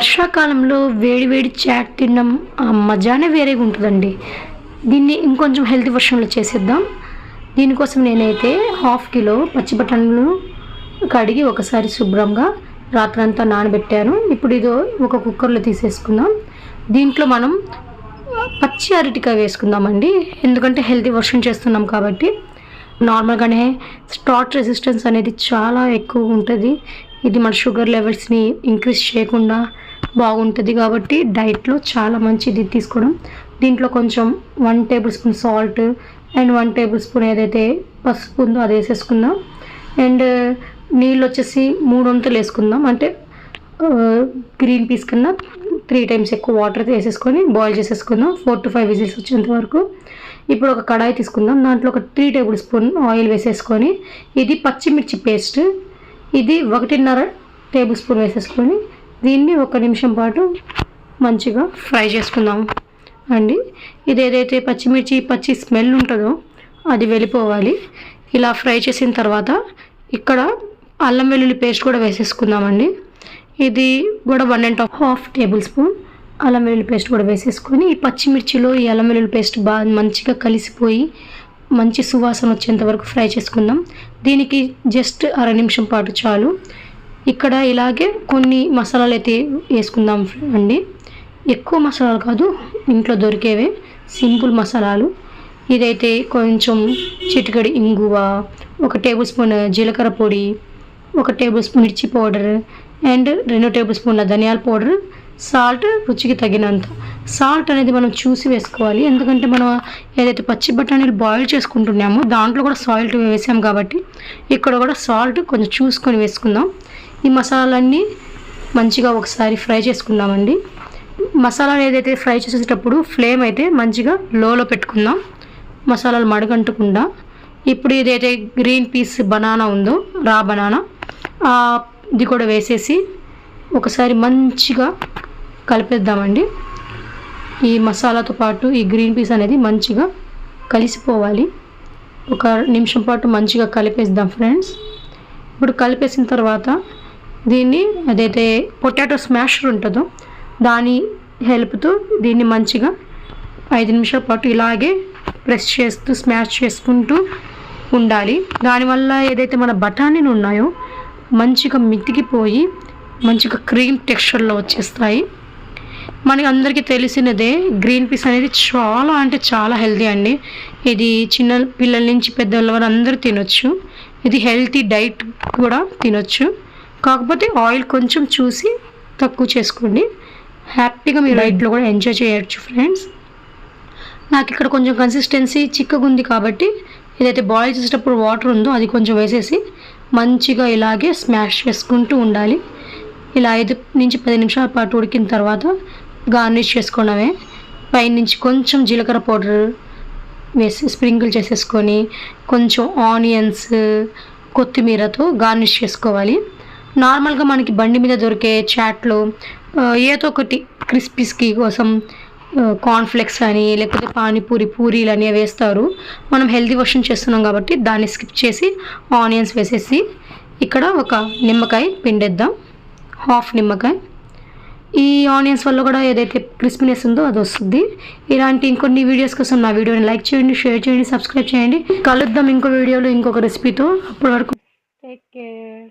వర్షాకాలంలో వేడి వేడి చాట్ తినడం ఆ మజానే వేరేగా ఉంటుందండి. దీన్ని ఇంకొంచెం హెల్తీ వర్షన్లో చేసేద్దాం. దీనికోసం నేనైతే హాఫ్ కిలో పచ్చి బఠానీలు కడిగి ఒకసారి శుభ్రంగా రాత్రంతా నానబెట్టాను. ఇప్పుడు ఇదో ఒక కుక్కర్లో తీసేసుకుందాం. దీంట్లో మనం పచ్చి అరటికాయ వేసుకుందామండి. ఎందుకంటే హెల్తీ వర్షన్ చేస్తున్నాం కాబట్టి. నార్మల్గానే స్టార్ట్ రెసిస్టెన్స్ అనేది చాలా ఎక్కువ ఉంటుంది. ఇది మన షుగర్ లెవెల్స్ని ఇంక్రీజ్ చేయకుండా బాగుంటుంది కాబట్టి డైట్లో చాలా మంచిది తీసుకోవడం. దీంట్లో కొంచెం one tablespoon salt and one tablespoon ఏదైతే పసుపు ఉందో అది వేసేసుకుందాం. అండ్ నీళ్ళు వచ్చేసి మూడు వంతులు వేసుకుందాం. అంటే గ్రీన్ పీస్ కన్నా త్రీ టైమ్స్ ఎక్కువ వాటర్ వేసేసుకొని బాయిల్ చేసేసుకుందాం. ఫోర్ టు ఫైవ్ విజిల్స్ వచ్చేంత వరకు. ఇప్పుడు ఒక కడాయి తీసుకుందాం. దాంట్లో ఒక త్రీ టేబుల్ స్పూన్ ఆయిల్ వేసేసుకొని ఇది పచ్చిమిర్చి పేస్ట్. ఇది ఒకటిన్నర టేబుల్ స్పూన్ వేసేసుకొని దీన్ని ఒక నిమిషం పాటు మంచిగా ఫ్రై చేసుకుందాం. అండి ఇది ఏదైతే పచ్చిమిర్చి పచ్చి స్మెల్ ఉంటుందో అది వెళ్ళిపోవాలి. ఇలా ఫ్రై చేసిన తర్వాత ఇక్కడ అల్లం వెల్లుల్లి పేస్ట్ కూడా వేసేసుకుందామండి. ఇది కూడా one and half tablespoon అల్లం వెల్లుల్లి పేస్ట్ కూడా వేసేసుకొని ఈ పచ్చిమిర్చిలో ఈ అల్లం వెల్లుల్లి పేస్ట్ బాగా మంచిగా కలిసిపోయి మంచి సువాసన వచ్చేంత వరకు ఫ్రై చేసుకుందాం. దీనికి జస్ట్ అర నిమిషం పాటు చాలు. ఇక్కడ ఇలాగే కొన్ని మసాలాలు అయితే వేసుకుందాం అండి. ఎక్కువ మసాలాలు కాదు ఇంట్లో దొరికేవే సింపుల్ మసాలాలు. ఇదైతే కొంచెం చిటికడి ఇంగువ ఒక టేబుల్ స్పూన్ జీలకర్ర పొడి ఒక టేబుల్ స్పూన్ మిర్చి పౌడర్ అండ్ రెండు టేబుల్ స్పూన్ల ధనియాల పౌడర్. సాల్ట్ రుచికి తగినంత. సాల్ట్ అనేది మనం చూసి వేసుకోవాలి. ఎందుకంటే మనం ఏదైతే పచ్చి బఠానీలు బాయిల్ చేసుకుంటున్నామో దాంట్లో కూడా సాల్ట్ వేసాం కాబట్టి ఇక్కడ కూడా సాల్ట్ కొంచెం చూసుకొని వేసుకుందాం. ఈ మసాలాలన్నీ మంచిగా ఒకసారి ఫ్రై చేసుకుందామండి. మసాలాలు ఏదైతే ఫ్రై చేసేటప్పుడు ఫ్లేమ్ అయితే మంచిగా లోలో పెట్టుకుందాం. మసాలాలు మడగంటకుండా. ఇప్పుడు ఏదైతే గ్రీన్ పీస్ బనానా ఉందో రా బనానా ఇది కూడా వేసేసి ఒకసారి మంచిగా కలిపేద్దామండి. ఈ మసాలాతో పాటు ఈ గ్రీన్ పీస్ అనేది మంచిగా కలిసిపోవాలి. ఒక నిమిషం పాటు మంచిగా కలిపేద్దాం ఫ్రెండ్స్. ఇప్పుడు కలిపేసిన తర్వాత దీన్ని అదైతే పొటాటో స్మాషర్ ఉంటుందో దాని హెల్ప్తో దీన్ని మంచిగా ఐదు నిమిషాల పాటు ఇలాగే ప్రెస్ చేస్తూ స్మాష్ చేసుకుంటూ ఉండాలి. దానివల్ల ఏదైతే మన బఠానీలు ఉన్నాయో మంచిగా మితికిపోయి మంచిగా క్రీమ్ టెక్స్చర్లో వచ్చేస్తాయి. మనకి అందరికీ తెలిసినదే గ్రీన్ పీస్ అనేది చాలా అంటే చాలా హెల్తీ అండి. ఇది చిన్న పిల్లల నుంచి పెద్దవాళ్ళ వరకు అందరూ తినొచ్చు. ఇది హెల్తీ డైట్ కూడా తినొచ్చు. కాకపోతే ఆయిల్ కొంచెం చూసి తక్కువ చేసుకోండి. హ్యాపీగా మీరు డైట్లో కూడా ఎంజాయ్ చేయొచ్చు ఫ్రెండ్స్. నాకు ఇక్కడ కొంచెం కన్సిస్టెన్సీ చిక్కగా ఉంది కాబట్టి ఏదైతే బాయిల్ చేసేటప్పుడు వాటర్ ఉందో అది కొంచెం వేసేసి మంచిగా ఇలాగే స్మాష్ చేసుకుంటూ ఉండాలి. ఇలా ఐదు నుంచి పది నిమిషాల పాటు ఉడికిన తర్వాత గార్నిష్ చేసుకోవడమే. పైనుంచి కొంచెం జీలకర్ర పౌడర్ వేసి స్ప్రింకిల్ చేసేసుకొని కొంచెం ఆనియన్స్ కొత్తిమీరతో గార్నిష్ చేసుకోవాలి. నార్మల్గా మనకి బండి మీద దొరికే చాట్లు ఏదో ఒకటి క్రిస్పీస్కి కోసం కార్న్ఫ్లెక్స్ అని లేకపోతే పానీపూరి పూరీలు అని వేస్తారు. మనం హెల్తీ వర్షన్ చేస్తున్నాం కాబట్టి దాన్ని స్కిప్ చేసి ఆనియన్స్ వేసేసి ఇక్కడ ఒక నిమ్మకాయ పిండేద్దాం. హాఫ్ నిమ్మకాయ. ఈ ఆనియన్స్ వల్ల కూడా ఏదైతే క్రిస్పీనెస్ ఉందో అది వస్తుంది. ఇలాంటి ఇంకొన్ని వీడియోస్ కోసం నా వీడియోని లైక్ చేయండి షేర్ చేయండి సబ్స్క్రైబ్ చేయండి. కలుద్దాం ఇంకో వీడియోలో ఇంకొక రెసిపీతో. అప్పటి వరకు టేక్ కేర్